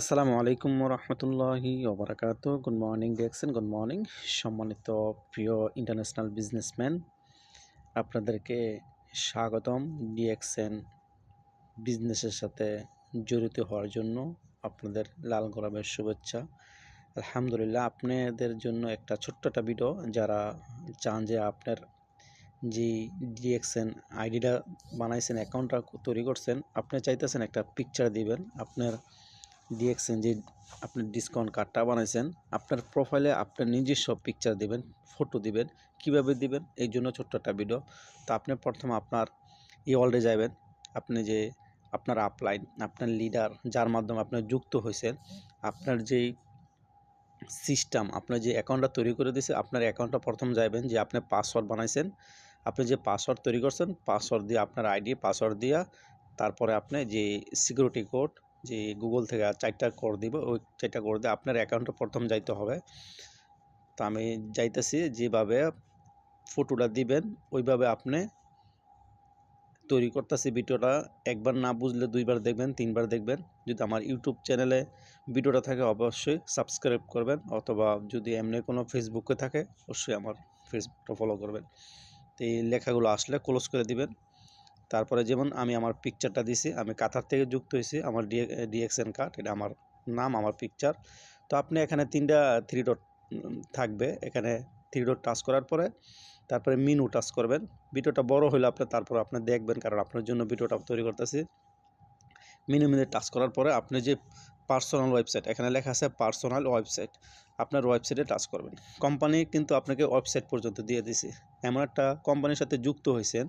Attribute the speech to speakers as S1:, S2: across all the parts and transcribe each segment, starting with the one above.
S1: আসসালামু আলাইকুম রহমতুল্লাহি ওবরাকাত। গুড মর্নিং দেখছেন গুড মর্নিং। সম্মানিত প্রিয় ইন্টারন্যাশনাল বিজনেসম্যান, আপনাদেরকে স্বাগতম ডিএক্সএন বিজনেসের সাথে জড়িত হওয়ার জন্য আপনাদের লাল গোলাপের শুভেচ্ছা। আলহামদুলিল্লাহ, আপনাদের জন্য একটা ছোট্ট একটা ভিডিও। যারা চান যে আপনার যে ডিএক্সএন আইডিটা বানাইছেন, অ্যাকাউন্টটা তৈরি করছেন, আপনি চাইতেছেন একটা পিকচার দিবেন, আপনার ডিএক্সএন যে আপনি ডিসকাউন্ট কার্ডটা বানাইছেন, আপনার প্রোফাইলে আপনার নিজস্ব পিকচার দিবেন ফটো দিবেন, কীভাবে দিবেন, এই জন্য ছোট্ট একটা ভিডিও তো আপনি প্রথমে আপনার ই ওয়ার্ল্ডে যাবেন আপনি যে আপনার আপলাইন আপনার লিডার যার মাধ্যমে আপনি যুক্ত হয়েছেন আপনার যেই সিস্টেম আপনার যে অ্যাকাউন্টটা তৈরি করে দিয়েছে আপনার অ্যাকাউন্টটা প্রথম যাবেন যে আপনি পাসওয়ার্ড বানাইছেন। আপনি যে পাসওয়ার্ড তৈরি করছেন পাসওয়ার্ড দিয়ে আপনার আইডি পাসওয়ার্ড দিয়া, তারপরে আপনি যে সিকিউরিটি কোড যে গুগল থেকে চারটা কর দিব, ওই চারটা কর দিয়ে আপনার অ্যাকাউন্টে প্রথম যাইতে হবে। তো আমি যাইতেছি, যেভাবে ফটোটা দিবেন, ওইভাবে আপনি তৈরি করতেছি ভিডিওটা। একবার না বুঝলে দুইবার দেখবেন, তিনবার দেখবেন। যদি আমার ইউটিউব চ্যানেলে ভিডিওটা থাকে, অবশ্যই সাবস্ক্রাইব করবেন। অথবা যদি এমনি কোনো ফেসবুকে থাকে, অবশ্যই আমার ফেসবুকটা ফলো করবেন। তো এই লেখাগুলো আসলে ক্লোজ করে দিবেন। তারপরে যেমন আমি আমার পিকচারটা দিছি, আমি কাতার থেকে যুক্ত হয়েছি, আমার ডিএক্সএন কার্ড এটা আমার নাম, আমার পিকচার তো আপনি এখানে তিনটা থ্রি ডট থাকবে। এখানে থ্রি ডট টাচ করার পরে, তারপরে মিনু টাচ করবেন। ভিডিওটা বড় হলে আপনি, তারপর আপনি দেখবেন, কারণ আপনার জন্য ভিডিওটা তৈরি করতেছি। মিনু মিনু টাচ করার পরে আপনি যে পার্সোনাল ওয়েবসাইট এখানে লেখা আছে পার্সোনাল ওয়েবসাইট আপনার ওয়েবসাইটে টাচ করবেন। কোম্পানি কিন্তু আপনাকে ওয়েবসাইট পর্যন্ত দিয়ে দিছে। এমন একটা কোম্পানির সাথে যুক্ত হয়েছেন।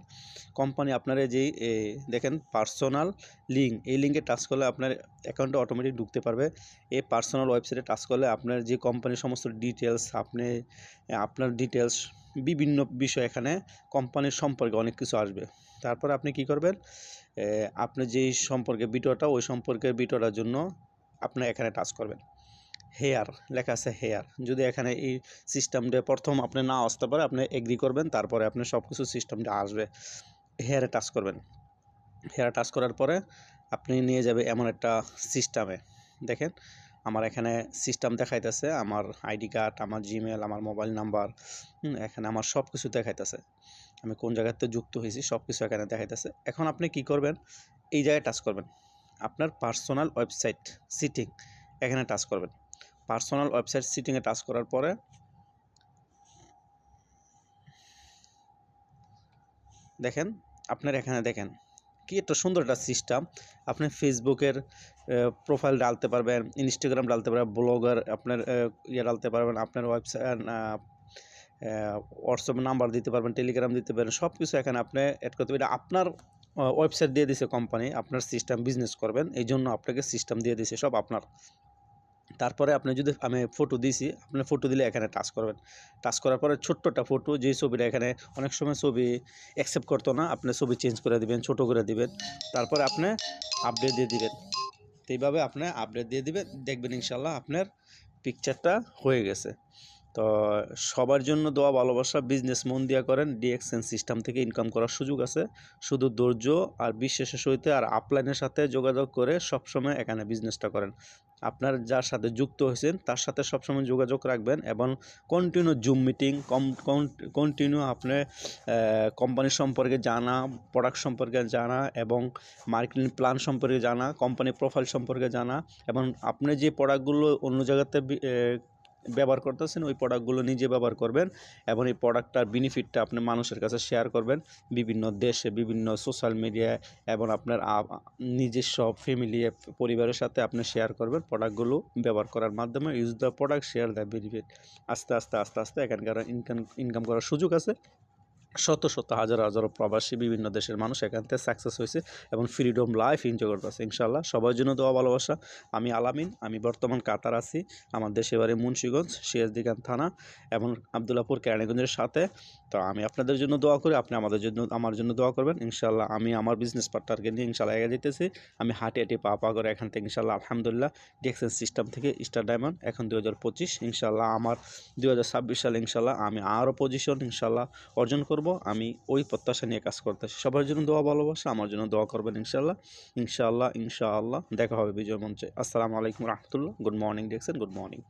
S1: কোম্পানি আপনার যেই দেখেন পার্সোনাল লিঙ্ক এই লিঙ্কে টাচ করলে আপনার অ্যাকাউন্টে অটোমেটিক ঢুকতে পারবে। এই পার্সোনাল ওয়েবসাইটে টাচ করলে আপনার যে কোম্পানির সমস্ত ডিটেলস আপনি আপনার ডিটেলস বিভিন্ন বিষয় এখানে কোম্পানির সম্পর্কে অনেক কিছু আসবে। তারপর আপনি কি করবেন? আপনি যেই সম্পর্কে, ভিডিওটা, ওই সম্পর্কের ভিডিওটার জন্য আপনি এখানে টাচ করবেন। হেয়ার লেখা আছে হেয়ার যদি এখানে এই সিস্টেমটা প্রথম আপনি না আসতে পারে, আপনি এগ্রি করবেন, তারপরে আপনি সব কিছু সিস্টেমটা আসবে হেয়ারে টাচ করবেন। হেয়ারে টাচ করার পরে আপনি নিয়ে যাবে এমন একটা সিস্টেমে দেখেন, আমার এখানে সিস্টেম দেখাইতেছে, আমার আইডি কার্ড আমার জিমেল আমার মোবাইল নাম্বার এখানে আমার সব কিছু দেখাইতেছে। আমি কোন জায়গাতে যুক্ত হয়েছি সব কিছু এখানে দেখাইতেছে। এখন আপনি কি করবেন? এই জায়গায় টাচ করবেন। আপনার পার্সোনাল ওয়েবসাইট সিটিং এখানে টাচ করবেন। পার্সোনাল ওয়েবসাইট সিটিংয়ে টাচ করার পরে দেখেন, আপনার এখানে দেখেন কি একটা সুন্দর একটা সিস্টেম আপনি ফেসবুকের প্রোফাইল ডালতে পারবেন ইনস্টাগ্রাম ডালতে পারবেন ব্লগার আপনার ইয়ে ডালতে পারবেন, আপনার ওয়েবসাইট হোয়াটসঅ্যাপ নাম্বার দিতে পারবেন টেলিগ্রাম দিতে পারবেন সব কিছু এখানে আপনি অ্যাড করতে পারবেন। আপনার ওয়েবসাইট দিয়ে দিছে কোম্পানি আপনার সিস্টেম বিজনেস করবেন এই জন্য আপনাকে সিস্টেম দিয়ে দিছে সব আপনার। তারপরে আপনি যদি আমি ফটো দিয়েছি আপনি ফটো দিলে এখানে টাচ করবেন। টাচ করার পরে ছোট্টটা ফটো যেই ছবিটা এখানে, অনেক সময় ছবি অ্যাকসেপ্ট করতো না, আপনি ছবি চেঞ্জ করে দিবেন, ছোট করে দিবেন। তারপরে আপনি আপডেট দিয়ে দিবেন। এইভাবে আপনি আপডেট দিয়ে দিবেন, দেখবেন ইনশাল্লাহ আপনার পিকচারটা হয়ে গেছে। তো সবার জন্য দোয়া, ভালোবাসা বিজনেস মন দিয়া করেন ডিএক্সএন সিস্টেম থেকে ইনকাম করার সুযোগ আছে। শুধু ধৈর্য আর বিশ্বাসের সহিত আর আপলাইনের সাথে যোগাযোগ করে সবসময় এখানে বিজনেসটা করেন। আপনার যার সাথে যুক্ত হয়েছেন, তার সাথে সবসময় যোগাযোগ রাখবেন এবং কন্টিনিউ জুম মিটিং কম কন্টিনিউ আপনি কোম্পানি সম্পর্কে জানা প্রোডাক্ট সম্পর্কে জানা এবং মার্কেটিং প্ল্যান সম্পর্কে জানা কোম্পানি প্রোফাইল সম্পর্কে জানা এবং আপনি যে প্রোডাক্টগুলো অন্য জায়গাতে ব্যবহার করতেছেন, ওই প্রোডাক্টগুলো নিজে ব্যবহার করবেন এবং এই প্রোডাক্টটার বেনিফিটটা আপনি মানুষের কাছে শেয়ার করবেন বিভিন্ন দেশে, বিভিন্ন সোশ্যাল মিডিয়ায় এবং আপনার নিজস্ব ফ্যামিলি পরিবারের সাথে আপনি শেয়ার করবেন প্রোডাক্টগুলো ব্যবহার করার মাধ্যমে use the product share the benefit আস্তে আস্তে আস্তে আস্তে এখানকার ইনকাম ইনকাম করার সুযোগ আছে। শত শত হাজার হাজারো প্রবাসী বিভিন্ন দেশের মানুষ এখান থেকে সাকসেস হয়েছে এবং ফ্রিডম লাইফ এনজয় করতেছে ইনশাল্লাহ সবার জন্য দেওয়া ভালোবাসা। আমি আলামিন, আমি বর্তমান কাতার আছি, আমার দেশে বাড়ি মুন্সীগঞ্জ, সিরাজদিগান থানা এবং আবদুল্লাপুর কেরানীগঞ্জের সাথে। তো আমি আপনাদের জন্য দোয়া করি, আপনি আমাদের জন্য, আমার জন্য দোয়া করবেন। ইনশাল্লাহ আমি আমার বিজনেস পার্টনারকে নিয়ে ইনশাল্লাহ এগিয়ে যেতেছি। আমি হাঁটি হাঁটি পা পা করে এখান থেকে ইনশাল্লাহ আলহামদুলিল্লাহ ডিএক্সএন সিস্টেম থেকে স্টার ডায়মন্ড এখন দু হাজার পঁচিশ ইনশাল্লাহ আমার দু হাজার ছাব্বিশ সালে ইনশাল্লাহ আমি আরও পজিশন ইনশাল্লাহ অর্জন করব। আমি ওই প্রত্যাশা নিয়ে কাজ করতেছি। সবার জন্য দোয়া, ভালোবাসা, আমার জন্য দোয়া করবেন ইনশাল্লাহ ইনশাআল্লাহ ইনশাআল্লাহ। দেখা হবে বিজয় মঞ্চে। আসসালামু আলাইকুম রহমতুল্লাহ। গুড মর্নিং দেখছেন গুড মর্নিং